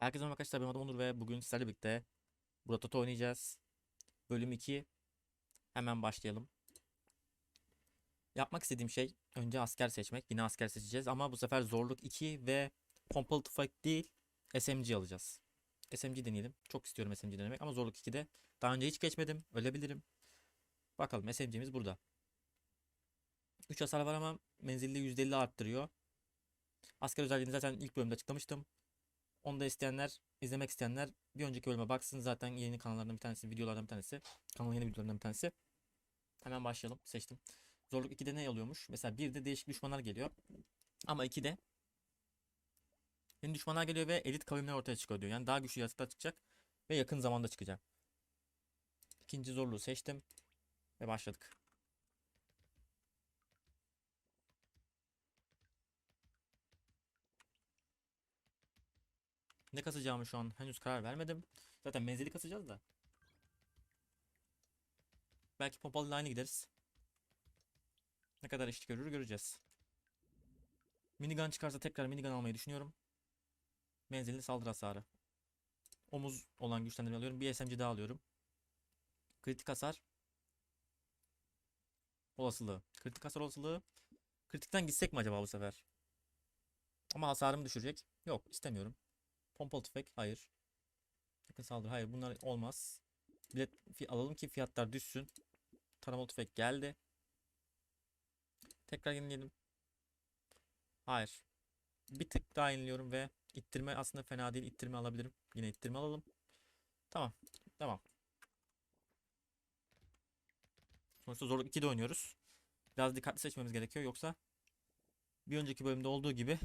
Herkese merhaba arkadaşlar ben adım Onur ve bugün sizlerle birlikte burada Toto oynayacağız. Bölüm 2. Hemen başlayalım. Yapmak istediğim şey önce asker seçmek. Yine asker seçeceğiz ama bu sefer zorluk 2 ve pompalı tüfek değil SMG alacağız. SMG deneyelim. Çok istiyorum SMG denemek ama zorluk 2'de daha önce hiç geçmedim. Ölebilirim. Bakalım SMG'miz burada. 3 hasar var ama menzilli %50 arttırıyor. Asker özelliğini zaten ilk bölümde açıklamıştım. Onu da isteyenler, izlemek isteyenler bir önceki bölüme baksın. Zaten yeni kanallardan bir tanesi, videolardan bir tanesi. Kanalın yeni videolarından bir tanesi. Hemen başlayalım. Seçtim. Zorluk 2'de ne alıyormuş? Mesela 1'de değişik düşmanlar geliyor. Ama 2'de yeni düşmanlar geliyor ve elit kavimler ortaya çıkıyor diyor. Yani daha güçlü yaratıklar çıkacak ve yakın zamanda çıkacak. İkinci zorluğu seçtim ve başladık. Ne kasacağımı şu an henüz karar vermedim. Zaten menzili kasacağız da. Belki pompalı aynı gideriz. Ne kadar iş görür göreceğiz. Minigun çıkarsa tekrar minigun almayı düşünüyorum. Menzilli saldırı hasarı. Omuz olan güçlendirme alıyorum. Bir SMG daha alıyorum. Kritik hasar. Olasılığı. Kritik hasar olasılığı. Kritikten gitsek mi acaba bu sefer? Ama hasarımı düşürecek. Yok istemiyorum. Pompalı tüfek hayır. Yakın saldırı hayır bunlar olmaz. Bilet alalım ki fiyatlar düşsün. Taramalı tüfek geldi. Tekrar yenileyelim. Hayır. Bir tık daha yeniliyorum ve ittirme aslında fena değil. İttirme alabilirim. Yine ittirme alalım. Tamam. Tamam. Sonuçta zorluk 2'de oynuyoruz. Biraz dikkatli seçmemiz gerekiyor yoksa bir önceki bölümde olduğu gibi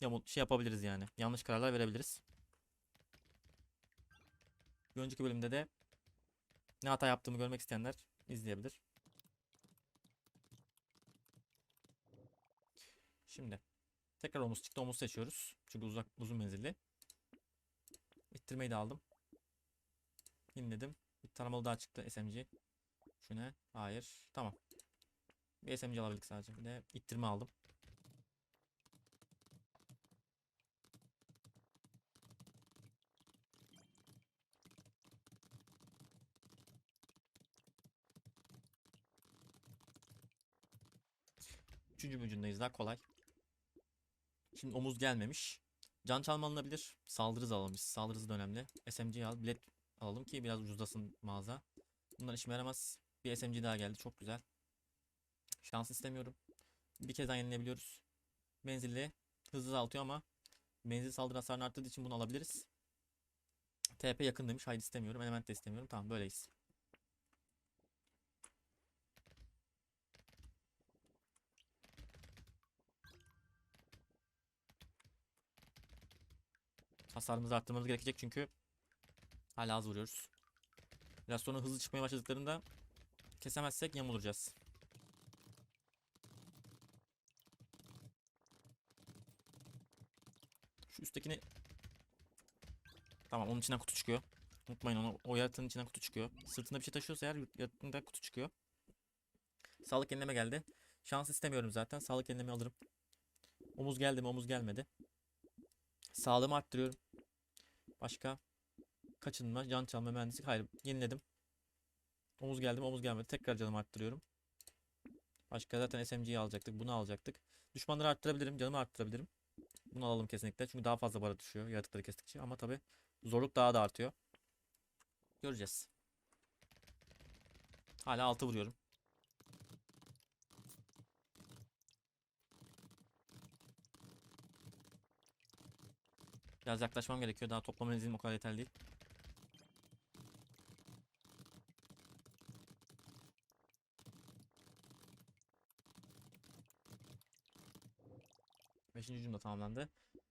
ya şey yapabiliriz yani. Yanlış kararlar verebiliriz. Bir önceki bölümde de ne hata yaptığımı görmek isteyenler izleyebilir. Şimdi tekrar omuz çıktı. Omuz seçiyoruz. Çünkü uzak uzun menzilli. İttirmeyi de aldım. Yeniledim. Bir taramalı daha çıktı SMG. Şu? Hayır. Tamam. Bir SMG alabildik sadece. Bir de ittirme aldım. Üçüncü ucundayız daha kolay. Şimdi omuz gelmemiş. Can çalma alınabilir. Saldırı alalım biz. Da önemli. SMG al. Bilet alalım ki biraz ucuzlasın mağaza. Bunlar işime yaramaz. Bir SMG daha geldi. Çok güzel. Şans istemiyorum. Bir kez daha yenilebiliyoruz. Menzilli. Hızı azaltıyor ama menzil saldırı hasarını arttırdığı için bunu alabiliriz. TP yakın demiş. Haydi istemiyorum. Element de istemiyorum. Tamam böyleyiz. Hasarımızı arttırmamız gerekecek çünkü hala az vuruyoruz. Biraz sonra hızlı çıkmaya başladıklarında kesemezsek yamulacağız. Şu üsttekini Tamam onun içinden kutu çıkıyor. Unutmayın onu o yaratığın içinden kutu çıkıyor. Sırtında bir şey taşıyorsa eğer yaratığında kutu çıkıyor. Sağlık yenileme geldi. Şans istemiyorum zaten. Sağlık yenileme alırım. Omuz geldi mi? Omuz gelmedi. Sağlığımı arttırıyorum. Başka kaçınma, can çalma, mühendislik. Hayır, yeniledim. Omuz geldi mi? Omuz gelmedi. Tekrar canımı arttırıyorum. Başka zaten SMG'yi alacaktık. Bunu alacaktık. Düşmanları arttırabilirim. Canımı arttırabilirim. Bunu alalım kesinlikle. Çünkü daha fazla bara düşüyor yaratıkları kestikçe. Ama tabi zorluk daha da artıyor. Göreceğiz. Hala 6 vuruyorum. Biraz yaklaşmam gerekiyor. Daha toplama menzilim o kadar yeterli değil. Beşinci cümle tamamlandı.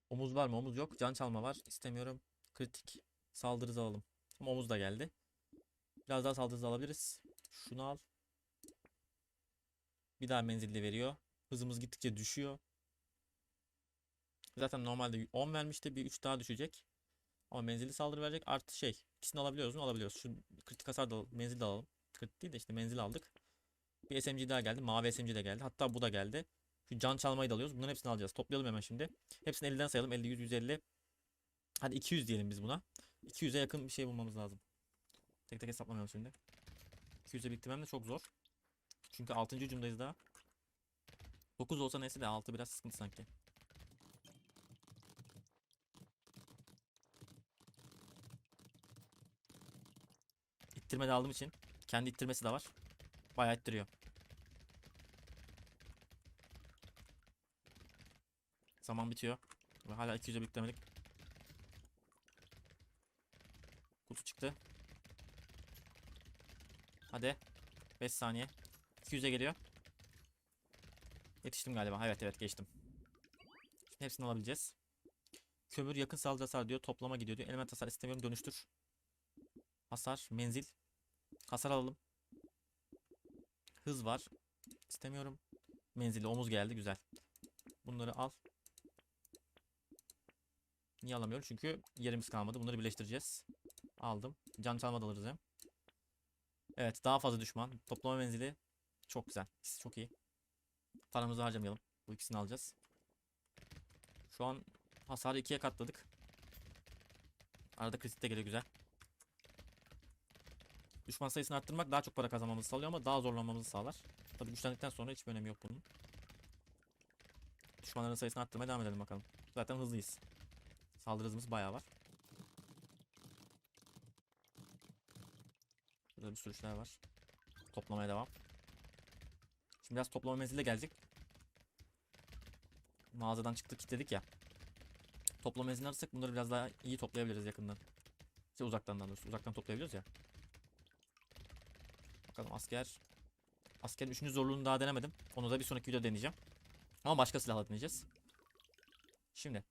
Omuz var mı? Omuz yok. Can çalma var. İstemiyorum. Kritik saldırı alalım. Ama omuz da geldi. Biraz daha saldırı alabiliriz. Şunu al. Bir daha menzilli veriyor. Hızımız gittikçe düşüyor. Zaten normalde 10 vermişti. Bir 3 daha düşecek. Ama menzilli saldırı verecek. Artı şey. İkisini alabiliyoruz mu? Alabiliyoruz. Şu kritik hasar da menzil de alalım. Kritik değil de işte menzil aldık. Bir SMG daha geldi. Mavi SMG de geldi. Hatta bu da geldi. Şu can çalmayı da alıyoruz. Bunların hepsini alacağız. Toplayalım hemen şimdi. Hepsini 50'den sayalım. 50, 100, 150. Hadi 200 diyelim biz buna. 200'e yakın bir şey bulmamız lazım. Tek tek hesaplamayalım şimdi. 200'e biriktirmem de çok zor. Çünkü 6. hücumdayız daha. 9 olsa neyse de 6 biraz sıkıntı sanki. İttirme de aldığım için kendi ittirmesi de var. Bayağı ittiriyor. Zaman bitiyor. Ve hala 200'e biriktiremedik. Kutu çıktı. Hadi. 5 saniye. 200'e geliyor. Yetiştim galiba. Evet evet geçtim. Şimdi hepsini alabileceğiz. Kömür yakın saldırı hasar diyor. Toplama gidiyor diyor. Element hasar istemiyorum. Dönüştür. Hasar. Menzil. Hasar alalım. Hız var. İstemiyorum. Menzili omuz geldi. Güzel. Bunları al. Niye alamıyorum? Çünkü yerimiz kalmadı. Bunları birleştireceğiz. Aldım. Can çalma da alırız hem. Evet daha fazla düşman. Toplama menzili çok güzel. Çok iyi. Paramızı harcamayalım. Bu ikisini alacağız. Şu an hasarı ikiye katladık. Arada kritik de geliyor güzel. Düşman sayısını arttırmak daha çok para kazanmamızı sağlıyor ama daha zorlanmamızı sağlar. Tabii güçlendikten sonra hiçbir önemi yok bunun. Düşmanların sayısını arttırmaya devam edelim bakalım. Zaten hızlıyız. Saldırı hızımız bayağı var. Burada bir sürü şeyler var. Toplamaya devam. Şimdi biraz toplama menzili gelecek. Mağazadan çıktık kilitledik ya. Toplama menzilini alırsak bunları biraz daha iyi toplayabiliriz yakından. Şey uzaktan daha doğrusu. Uzaktan toplayabiliyoruz ya. Bakalım asker. Askerin 3. zorluğunu daha denemedim. Onu da bir sonraki videoda deneyeceğim. Ama başka silahla deneyeceğiz. Şimdi.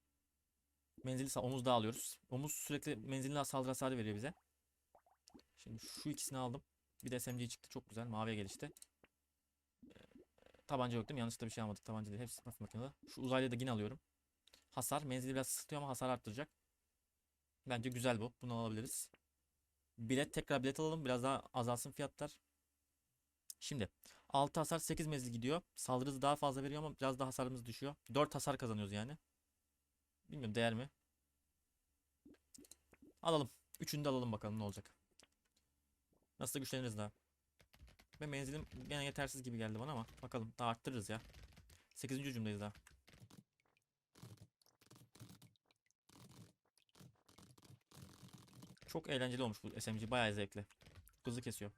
Menzili omuz daha alıyoruz. Omuz sürekli menzilli saldırı hasarı veriyor bize. Şimdi şu ikisini aldım. Bir de SMG çıktı. Çok güzel. Maviye gelişti. Ee, Tabanca yok değil mi? Yanlışlıkla bir şey almadık. Tabanca değil. Hepsi hafif makinalı. Şu uzaylıyı da yine alıyorum. Hasar. Menzili biraz sıkılıyor ama hasar arttıracak. Bence güzel bu. Bunu alabiliriz. Bilet. Tekrar bilet alalım. Biraz daha azalsın fiyatlar. Şimdi. 6 hasar 8 menzil gidiyor. Saldırı hızı daha fazla veriyor ama biraz daha hasarımız düşüyor. 4 hasar kazanıyoruz yani. Bilmiyorum değer mi? Alalım. Üçünü de alalım bakalım ne olacak. Nasıl da güçleniriz daha. Ve menzilim gene yetersiz gibi geldi bana ama bakalım daha arttırırız ya. 8. hücumdayız daha. Çok eğlenceli olmuş bu SMG bayağı zevkli. Hızlı kesiyor.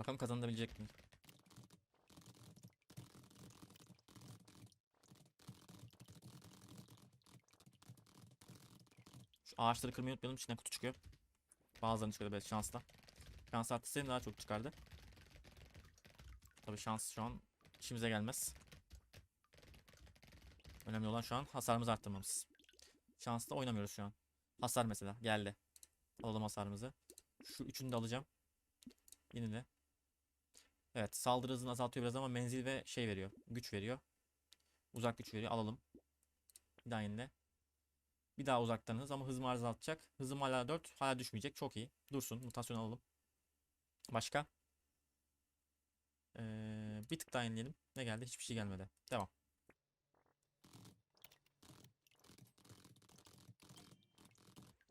Bakalım kazanabilecek mi? Şu ağaçları kırmayı unutmayalım. İçinden kutu çıkıyor. Bazılarını çıkardı böyle şansla. Şans artsaydı daha çok çıkardı. Tabi şans şu an işimize gelmez. Önemli olan şu an hasarımızı arttırmamız. Şansla oynamıyoruz şu an. Hasar mesela geldi. Alalım hasarımızı. Şu üçünü de alacağım. Yine de. Evet saldırı hızını azaltıyor biraz ama menzil ve şey veriyor. Güç veriyor. Uzak güç veriyor. Alalım. Bir daha yenile. Bir daha uzaktan hız ama hızımı azaltacak. Hızım hala 4. Hala düşmeyecek. Çok iyi. Dursun. Mutasyon alalım. Başka? Ee, bir tık daha yenileyelim. Ne geldi? Hiçbir şey gelmedi. Devam.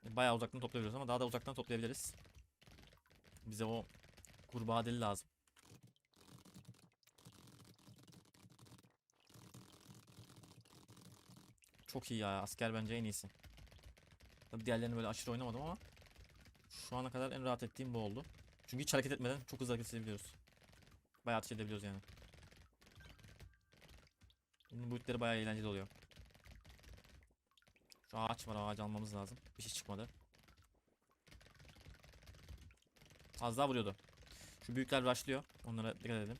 Bayağı uzaktan toplayabiliyoruz ama daha da uzaktan toplayabiliriz. Bize o kurbağa deli lazım. Çok iyi ya. Asker bence en iyisi. Tabii diğerlerini böyle aşırı oynamadım ama şu ana kadar en rahat ettiğim bu oldu. Çünkü hiç hareket etmeden çok hızlı hareket edebiliyoruz. Bayağı ateş edebiliyoruz yani. Bunun boyutları bayağı eğlenceli oluyor. Şu ağaç var ağacı almamız lazım. Bir şey çıkmadı. Az daha vuruyordu. Şu büyükler rushlıyor. Onlara dikkat edelim.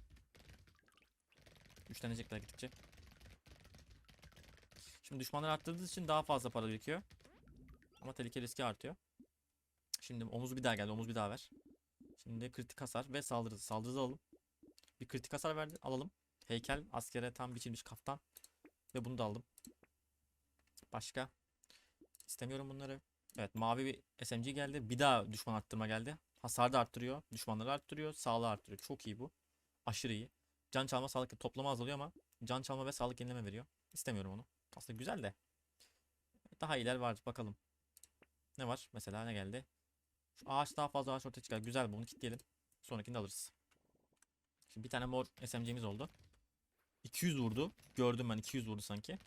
Güçlenecekler gittikçe. Şimdi düşmanları arttırdığınız için daha fazla para birikiyor. Ama tehlike riski artıyor. Şimdi omuz bir daha geldi. Omuz bir daha ver. Şimdi kritik hasar ve saldırı. Saldırı alalım. Bir kritik hasar verdi. Alalım. Heykel askere tam biçilmiş kaftan. Ve bunu da aldım. Başka. İstemiyorum bunları. Evet mavi bir SMG geldi. Bir daha düşman arttırma geldi. Hasar da arttırıyor. Düşmanları arttırıyor. Sağlığı arttırıyor. Çok iyi bu. Aşırı iyi. Can çalma sağlık toplama azalıyor ama can çalma ve sağlık yenileme veriyor. İstemiyorum onu. Aslında güzel de. daha iyiler var bakalım. Ne var? Mesela ne geldi? Şu ağaç daha fazla ağaç ortaya çıkar. Güzel bunu kilitleyelim. Sonrakini de alırız. Şimdi bir tane mor SMG'miz oldu. 200 vurdu. Gördüm ben 200 vurdu sanki.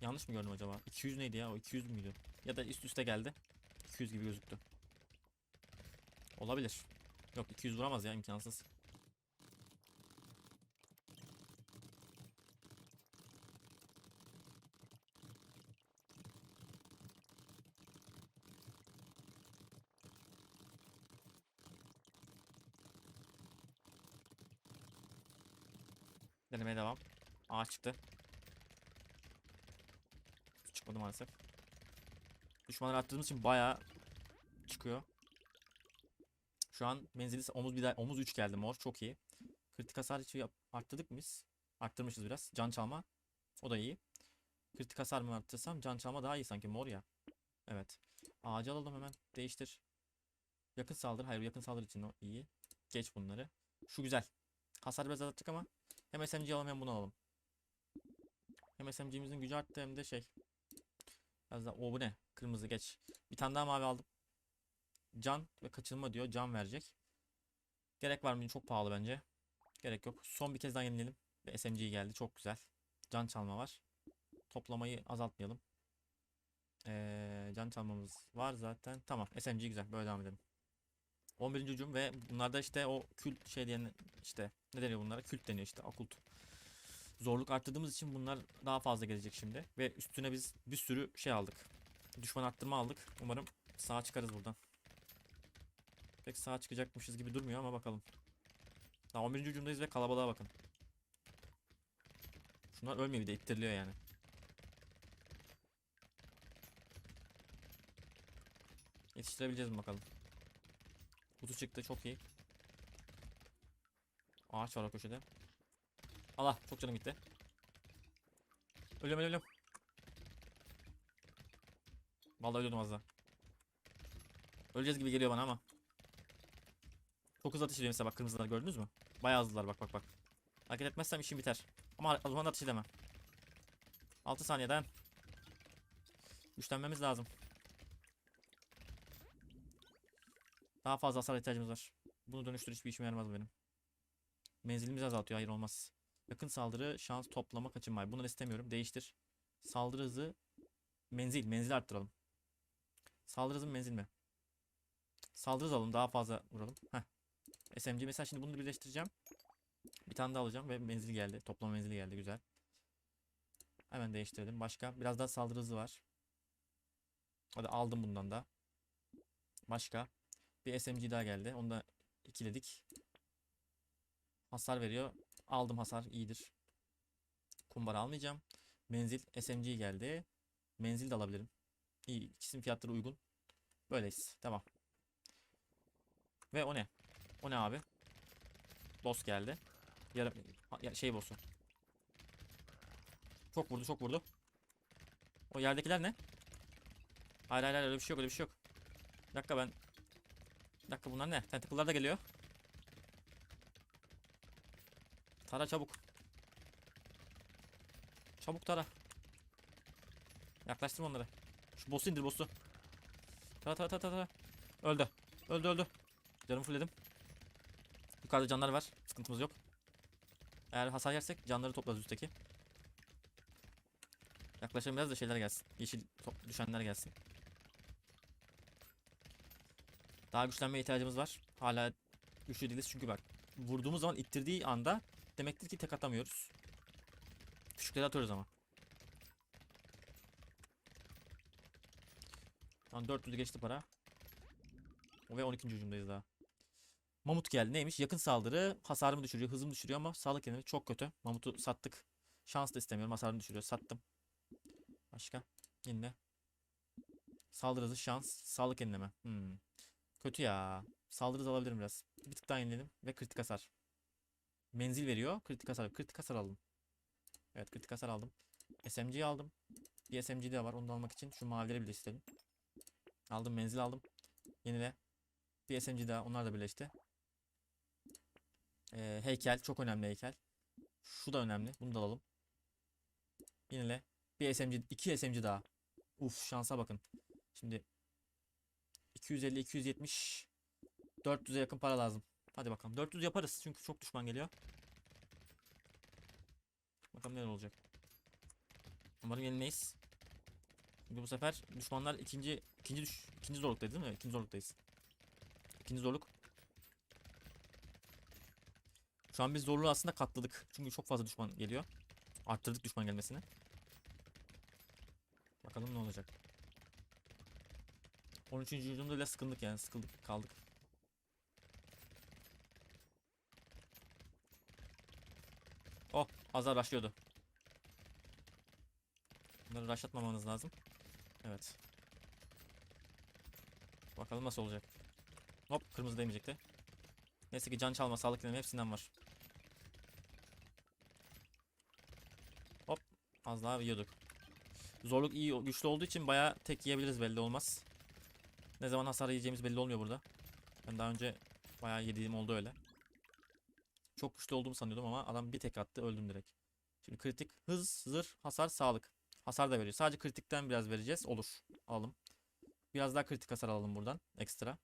Yanlış mı gördüm acaba? 200 neydi ya? O 200 müydü? Ya da üst üste geldi. 200 gibi gözüktü. Olabilir. Yok 200 vuramaz ya imkansız. Denemeye devam. Ağaç çıktı. Çıkmadı maalesef. Düşmanları arttırdığımız için bayağı çıkıyor. Şu an menzili omuz bir daha omuz 3 geldi mor çok iyi. Kritik hasar hiç arttırdık mı? Arttırmışız biraz. Can çalma. O da iyi. Kritik hasar mı arttırsam can çalma daha iyi sanki mor ya. Evet. Ağacı alalım hemen. Değiştir. Yakın saldırı. Hayır yakın saldırı için o iyi. Geç bunları. Şu güzel. Hasar biraz azalttık ama hem SMG alalım hem bunu alalım. Hem SMG'mizin gücü arttı hem de şey. Biraz daha o bu ne? Kırmızı geç. Bir tane daha mavi aldım. Can ve kaçınma diyor. Can verecek. Gerek var mı? Çok pahalı bence. Gerek yok. Son bir kez daha yenileyelim. Ve SMG geldi. Çok güzel. Can çalma var. Toplamayı azaltmayalım. Ee, can çalmamız var zaten. Tamam. SMG güzel. Böyle devam edelim. 11. hücum ve bunlarda işte o kült şey diyen işte ne deniyor bunlara? Kült deniyor işte okult. Zorluk arttırdığımız için bunlar daha fazla gelecek şimdi. Ve üstüne biz bir sürü şey aldık. Düşman arttırma aldık. Umarım sağ çıkarız buradan. Pek sağ çıkacakmışız gibi durmuyor ama bakalım. Daha 11. hücumdayız ve kalabalığa bakın. Şunlar ölmüyor bir de ittiriliyor yani. Yetiştirebileceğiz mi bakalım. Kutu çıktı çok iyi. Ağaç var o köşede. Allah çok canım gitti. Ölüyorum ölüyorum. Vallahi ölüyordum az daha. Öleceğiz gibi geliyor bana ama. Çok hızlı ateş ediyor mesela bak kırmızılar gördünüz mü? Bayağı hızlılar bak bak bak. Hareket etmezsem işim biter. Ama o zaman ateş edemem. 6 saniyeden. Güçlenmemiz lazım. Daha fazla hasar ihtiyacımız var. Bunu dönüştür hiçbir işime yaramaz benim. Menzilimizi azaltıyor. Hayır olmaz. Yakın saldırı, şans, toplama, kaçınma. Bunları istemiyorum. Değiştir. Saldırı hızı, menzil. Menzil arttıralım. Saldırı hızı menzil mi? Saldırı hızı alalım. Daha fazla vuralım. Heh. SMG mesela şimdi bunu birleştireceğim. Bir tane daha alacağım ve menzil geldi. Toplama menzili geldi. Güzel. Hemen değiştirelim. Başka. Biraz daha saldırı hızı var. Hadi aldım bundan da. Başka. Bir SMG daha geldi. Onu da ikiledik. Hasar veriyor. Aldım hasar iyidir. Kumbara almayacağım. Menzil SMG geldi. Menzil de alabilirim. İyi. İkisinin fiyatları uygun. Böyleyiz. Tamam. Ve o ne? O ne abi? Boss geldi. Yarım ya şey boss'u. Çok vurdu, çok vurdu. O yerdekiler ne? Hayır hayır hayır öyle bir şey yok, öyle bir şey yok. Bir dakika ben bir dakika bunlar ne? Tentacle'lar da geliyor. Tara çabuk. Çabuk tara. Yaklaştırma onları. Şu boss'u indir boss'u. Tara tara tara tara. Öldü. Öldü öldü. Canımı fullledim. Yukarıda canlar var. Sıkıntımız yok. Eğer hasar yersek canları toplarız üstteki. Yaklaşalım biraz da şeyler gelsin. Yeşil düşenler gelsin. Daha güçlenmeye ihtiyacımız var. Hala güçlü değiliz çünkü bak vurduğumuz zaman ittirdiği anda demektir ki tek atamıyoruz. Küçükleri atıyoruz ama. Tamam 400 geçti para. Ve 12. hücumdayız daha. Mamut geldi. Neymiş? Yakın saldırı hasarımı düşürüyor, hızımı düşürüyor ama sağlık yenilimi çok kötü. Mamut'u sattık. Şans da istemiyorum. Hasarını düşürüyor. Sattım. Başka? Yine. Saldırı hızı, şans, sağlık yenileme. Hmm. Kötü ya. Saldırı alabilirim biraz. Bir tık daha yeniledim ve kritik hasar. Menzil veriyor. Kritik hasar. Kritik hasar aldım. Evet kritik hasar aldım. SMG'yi aldım. Bir SMG de var. Onu da almak için şu mavileri birleştirelim. Aldım menzil aldım. Yenile. Bir SMG daha. Onlar da birleşti. Ee, heykel. Çok önemli heykel. Şu da önemli. Bunu da alalım. Yenile. Bir SMG, iki SMG daha. Uf şansa bakın. Şimdi 250, 270, 400'e yakın para lazım. Hadi bakalım. 400 yaparız çünkü çok düşman geliyor. Bakalım neler olacak. Umarım yenilmeyiz. Çünkü bu sefer düşmanlar ikinci ikinci düş ikinci zorluktayız değil mi? İkinci zorluktayız. İkinci zorluk. Şu an biz zorluğu aslında katladık. Çünkü çok fazla düşman geliyor. Arttırdık düşman gelmesini. Bakalım ne olacak. 13. hücumda bile sıkıldık yani sıkıldık kaldık. Oh azar başlıyordu. Bunları raşlatmamanız lazım. Evet. Bakalım nasıl olacak. Hop kırmızı değmeyecekti. Neyse ki can çalma sağlık deneme hepsinden var. Hop az daha yiyorduk. Zorluk iyi güçlü olduğu için bayağı tek yiyebiliriz belli olmaz. Ne zaman hasar yiyeceğimiz belli olmuyor burada. Ben daha önce bayağı yediğim oldu öyle. Çok güçlü olduğumu sanıyordum ama adam bir tek attı öldüm direkt. Şimdi kritik hız, zırh, hasar, sağlık. Hasar da veriyor. Sadece kritikten biraz vereceğiz. Olur. Alalım. Biraz daha kritik hasar alalım buradan. Ekstra.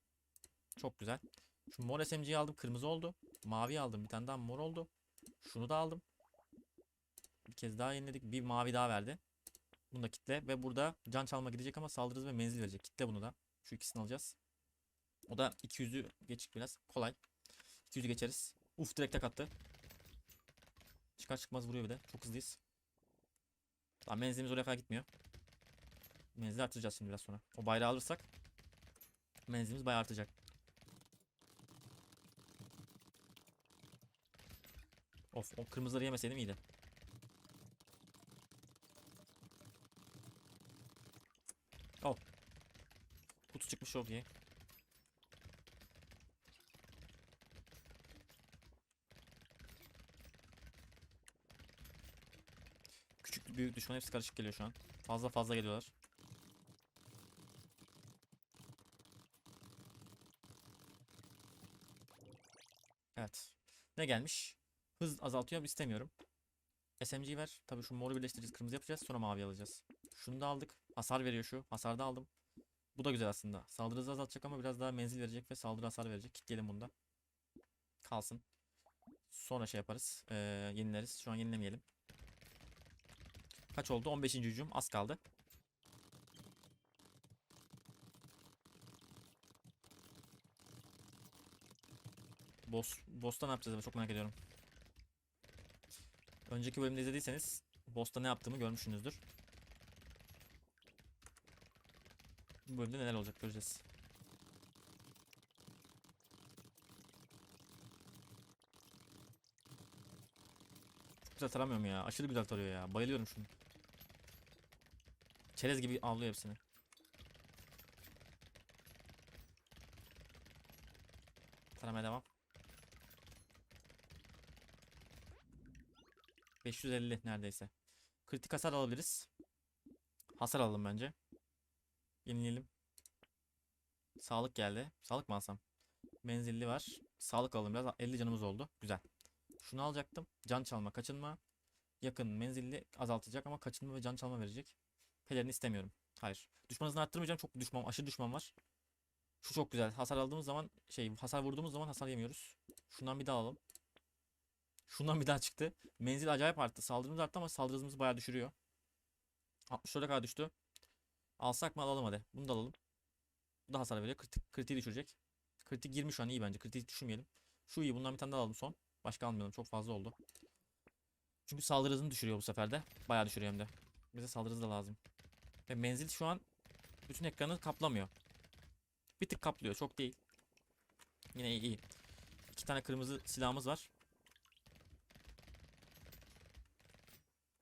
Çok güzel. Şu mor SMG'yi aldım. Kırmızı oldu. Mavi aldım. Bir tane daha mor oldu. Şunu da aldım. Bir kez daha yeniledik. Bir mavi daha verdi. Bunu da kitle ve burada can çalma gidecek ama saldırı hızı ve menzil verecek. Kitle bunu da. Şu ikisini alacağız. O da 200'ü geçik biraz. Kolay. 200'ü geçeriz. Uf direkt tek attı. Çıkar çıkmaz vuruyor bir de. Çok hızlıyız. Daha menzilimiz oraya kadar gitmiyor. Menzili artıracağız şimdi biraz sonra. O bayrağı alırsak menzilimiz bayağı artacak. Of o kırmızıları yemeseydim iyiydi. Oh. Kutu çıkmış çok iyi. Büyük düşman hepsi karışık geliyor şu an. Fazla fazla geliyorlar. Evet. Ne gelmiş? Hız azaltıyor istemiyorum. SMG ver. Tabii şu moru birleştireceğiz. Kırmızı yapacağız. Sonra mavi alacağız. Şunu da aldık. Hasar veriyor şu. Hasar da aldım. Bu da güzel aslında. Saldırı hızı azaltacak ama biraz daha menzil verecek ve saldırı hasar verecek. Kitleyelim bunda. Kalsın. Sonra şey yaparız. Ee, yenileriz. Şu an yenilemeyelim. Kaç oldu? 15. hücum. Az kaldı. Boss, boss'ta ne yapacağız? Çok merak ediyorum. Önceki bölümde izlediyseniz boss'ta ne yaptığımı görmüşsünüzdür. Bu bölümde neler olacak göreceğiz. Çok güzel taramıyorum ya. Aşırı güzel tarıyor ya. Bayılıyorum şunu. Çerez gibi avlıyor hepsini. Taramaya devam. 550 neredeyse. Kritik hasar alabiliriz. Hasar alalım bence. Yenileyelim. Sağlık geldi. Sağlık mı alsam? Menzilli var. Sağlık alalım biraz. 50 canımız oldu. Güzel. Şunu alacaktım. Can çalma, kaçınma. Yakın menzilli azaltacak ama kaçınma ve can çalma verecek. Pelerini istemiyorum. Hayır. Düşman hızını arttırmayacağım. Çok düşman, aşırı düşman var. Şu çok güzel. Hasar aldığımız zaman şey, hasar vurduğumuz zaman hasar yemiyoruz. Şundan bir daha alalım. Şundan bir daha çıktı. Menzil acayip arttı. Saldırımız arttı ama saldırı hızımızı bayağı düşürüyor. 64'e kadar düştü. Alsak mı alalım hadi. Bunu da alalım. Bu da hasar veriyor. Kritik, kritiği düşürecek. Kritik 20 şu an iyi bence. Kritiği düşürmeyelim. Şu iyi. Bundan bir tane daha alalım son. Başka almayalım. Çok fazla oldu. Çünkü saldırı hızını düşürüyor bu sefer de. Bayağı düşürüyor hem de. Bize saldırı hızı da lazım. Ve menzil şu an bütün ekranı kaplamıyor. Bir tık kaplıyor. Çok değil. Yine iyi. iyi. İki tane kırmızı silahımız var.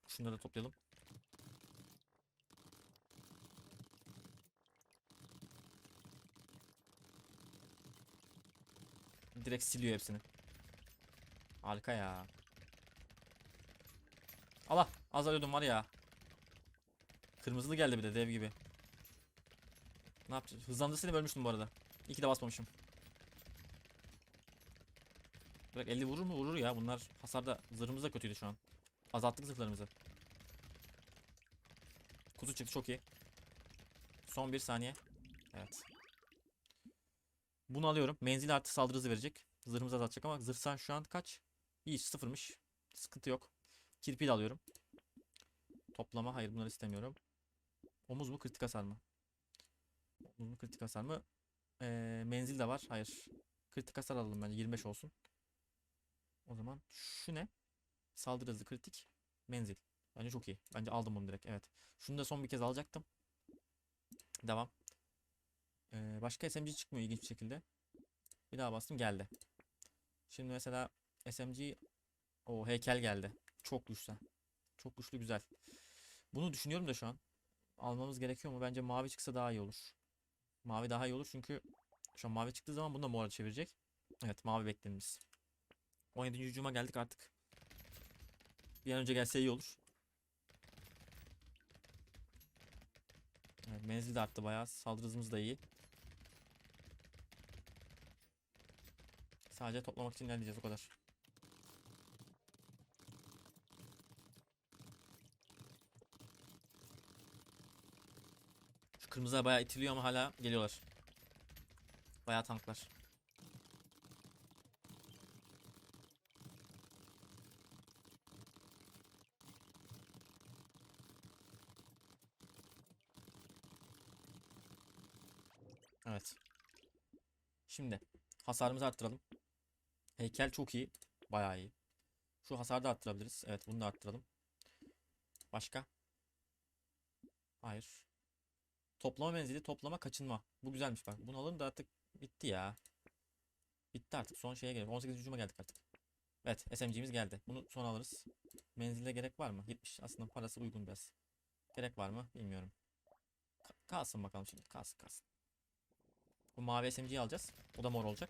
Şunları da toplayalım. Direkt siliyor hepsini. Harika ya. Allah az alıyordum var ya. Kırmızılı geldi bir de dev gibi. Ne yapacağız? Hızlandırsaydım ölmüştüm bu arada. İyi ki de basmamışım. Direkt 50 vurur mu? Vurur ya. Bunlar hasarda zırhımız da kötüydü şu an. Azalttık zırhlarımızı. 9'u çıktı çok iyi. Son bir saniye. Evet. Bunu alıyorum. Menzil artı saldırı hızı verecek. Zırhımız azaltacak ama zırhsan şu an kaç? İyi sıfırmış. Sıkıntı yok. Kirpi de alıyorum. Toplama. Hayır bunları istemiyorum. Omuz mu kritik hasar mı? Omuz mu kritik hasar mı? Ee, menzil de var. Hayır. Kritik hasar alalım bence. 25 olsun. O zaman şu ne? Saldırı hızı kritik. Menzil. Bence çok iyi. Bence aldım bunu direkt. Evet. Şunu da son bir kez alacaktım. Devam. Ee, başka SMG çıkmıyor ilginç bir şekilde. Bir daha bastım geldi. Şimdi mesela SMG o heykel geldi. Çok güçlü. Çok güçlü güzel. Bunu düşünüyorum da şu an. Almamız gerekiyor mu? Bence mavi çıksa daha iyi olur. Mavi daha iyi olur çünkü şu an mavi çıktığı zaman bunu da mora çevirecek. Evet mavi beklenimiz. 17. hücuma geldik artık. Bir an önce gelse iyi olur. Evet, menzil de arttı bayağı. Saldırı hızımız da iyi. Sadece toplamak için ilerleyeceğiz o kadar. Kırmızılar bayağı itiliyor ama hala geliyorlar. Bayağı tanklar. Evet. Şimdi hasarımızı arttıralım. Heykel çok iyi. Bayağı iyi. Şu hasarı da arttırabiliriz. Evet bunu da arttıralım. Başka? Hayır. Toplama menzili, toplama kaçınma. Bu güzelmiş bak. Bunu alalım da artık bitti ya. Bitti artık. Son şeye gelelim. 18. hücuma geldik artık. Evet SMG'miz geldi. Bunu sonra alırız. Menzilde gerek var mı? 70 aslında parası uygun biraz. Gerek var mı? Bilmiyorum. Ka- kalsın bakalım şimdi. Kalsın kalsın. Bu mavi SMG'yi alacağız. O da mor olacak.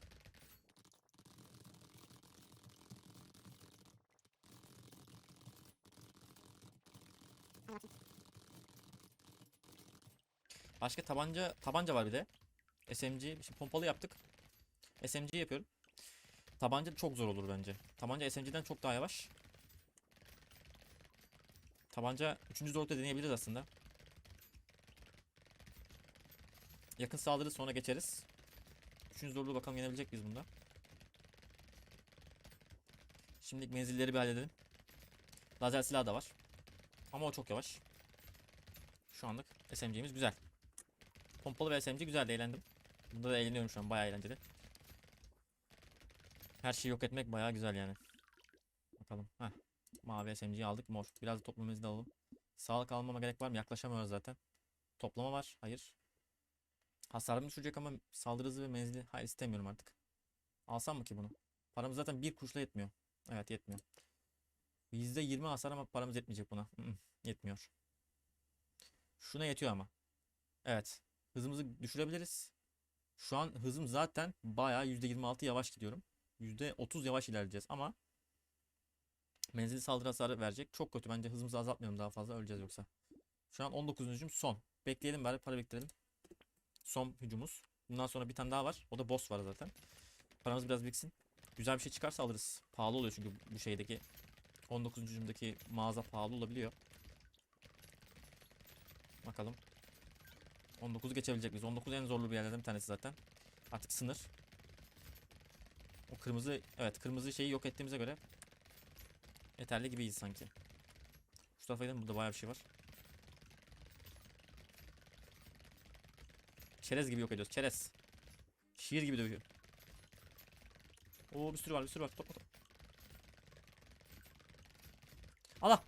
Başka tabanca tabanca var bir de. SMG, şimdi pompalı yaptık. SMG yapıyorum. Tabanca çok zor olur bence. Tabanca SMG'den çok daha yavaş. Tabanca 3. zorlukta deneyebiliriz aslında. Yakın saldırı sonra geçeriz. 3. zorluğu bakalım yenebilecek miyiz bunda. Şimdilik menzilleri bir halledelim. Lazer silah da var. Ama o çok yavaş. Şu anlık SMG'miz güzel. Pompalı ve SMG güzel eğlendim. Bunda da eğleniyorum şu an bayağı eğlenceli. Her şeyi yok etmek bayağı güzel yani. Bakalım. Heh. Mavi SMG'yi aldık. Mor. Biraz da toplamamızı da alalım. Sağlık almama gerek var mı? Yaklaşamıyoruz zaten. Toplama var. Hayır. Hasarım düşecek ama saldırı hızı ve menzili. Hayır istemiyorum artık. Alsam mı ki bunu? Paramız zaten bir kuruşla yetmiyor. Evet yetmiyor. %20 hasar ama paramız yetmeyecek buna. Yetmiyor. Şuna yetiyor ama. Evet. Hızımızı düşürebiliriz. Şu an hızım zaten bayağı %26 yavaş gidiyorum. %30 yavaş ilerleyeceğiz ama menzili saldırı hasarı verecek. Çok kötü. Bence hızımızı azaltmayalım daha fazla öleceğiz yoksa. Şu an 19. hücum son. Bekleyelim bari para biriktirelim. Son hücumuz. Bundan sonra bir tane daha var. O da boss var zaten. Paramız biraz biriksin. Güzel bir şey çıkarsa alırız. Pahalı oluyor çünkü bu şeydeki 19. hücumdaki mağaza pahalı olabiliyor. Bakalım. 19'u geçebilecek miyiz? 19 en zorlu bir yerlerden bir tanesi zaten. Artık sınır. O kırmızı evet kırmızı şeyi yok ettiğimize göre yeterli gibiyiz sanki. Şu tarafa gidelim burada bayağı bir şey var. Çerez gibi yok ediyoruz. Çerez. Şiir gibi dövüyor. Oo bir sürü var bir sürü var. Topla topla. Allah.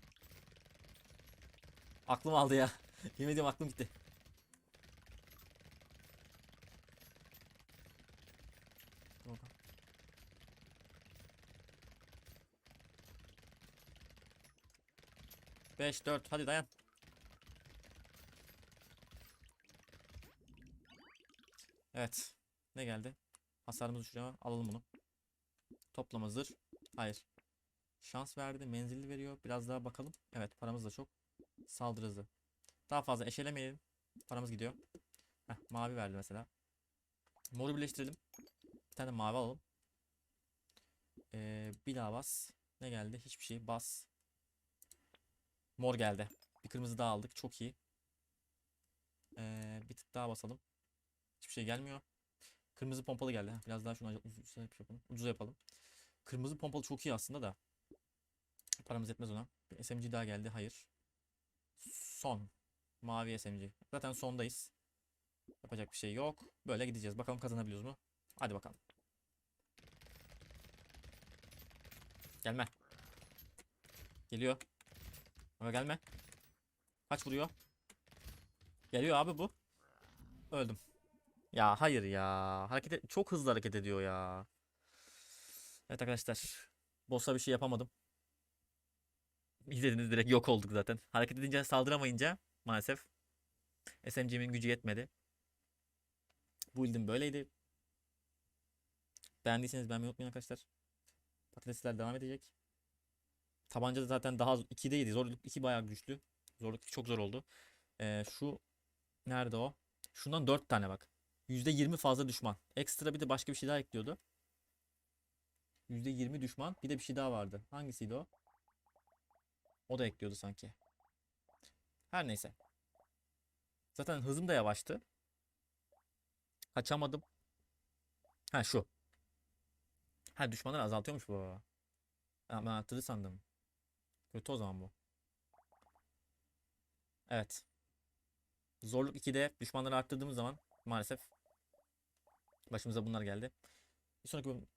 Aklım aldı ya. Yemin ediyorum aklım gitti. 5 4 hadi dayan. Evet. Ne geldi? Hasarımız düşüyor ama alalım bunu. Toplam. Hayır. Şans verdi. Menzilli veriyor. Biraz daha bakalım. Evet paramız da çok. Saldırı hızı. Daha fazla eşelemeyelim. Paramız gidiyor. Heh, mavi verdi mesela. Moru birleştirelim. Bir tane mavi alalım. Ee, bir daha bas. Ne geldi? Hiçbir şey. Bas. Mor geldi. Bir kırmızı daha aldık. Çok iyi. Ee, bir tık daha basalım. Hiçbir şey gelmiyor. Kırmızı pompalı geldi. Biraz daha şunu ucuz ucuz yapalım. Ucuz yapalım. Kırmızı pompalı çok iyi aslında da. Paramız yetmez ona. Bir SMG daha geldi. Hayır. Son. Mavi SMG. Zaten sondayız. Yapacak bir şey yok. Böyle gideceğiz. Bakalım kazanabiliyoruz mu? Hadi bakalım. Gelme. Geliyor. Ama gelme. Kaç vuruyor? Geliyor abi bu. Öldüm. Ya hayır ya. Hareket et- çok hızlı hareket ediyor ya. Evet arkadaşlar. Boss'a bir şey yapamadım. İzlediniz direkt yok olduk zaten. Hareket edince saldıramayınca maalesef SMG'min gücü yetmedi. Bu build'im böyleydi. Beğendiyseniz beğenmeyi unutmayın arkadaşlar. Patatesler devam edecek. Tabanca da zaten daha 2'deydi. Zorluk 2 bayağı güçlü. Zorluk çok zor oldu. Ee, şu nerede o? Şundan 4 tane bak. %20 fazla düşman. Ekstra bir de başka bir şey daha ekliyordu. %20 düşman. Bir de bir şey daha vardı. Hangisiydi o? O da ekliyordu sanki. Her neyse. Zaten hızım da yavaştı. Kaçamadım. Ha şu. Ha düşmanları azaltıyormuş bu. Ben arttırdı sandım. Kötü o zaman bu. Evet. Zorluk 2'de düşmanları arttırdığımız zaman maalesef başımıza bunlar geldi. Bir sonraki bölüm-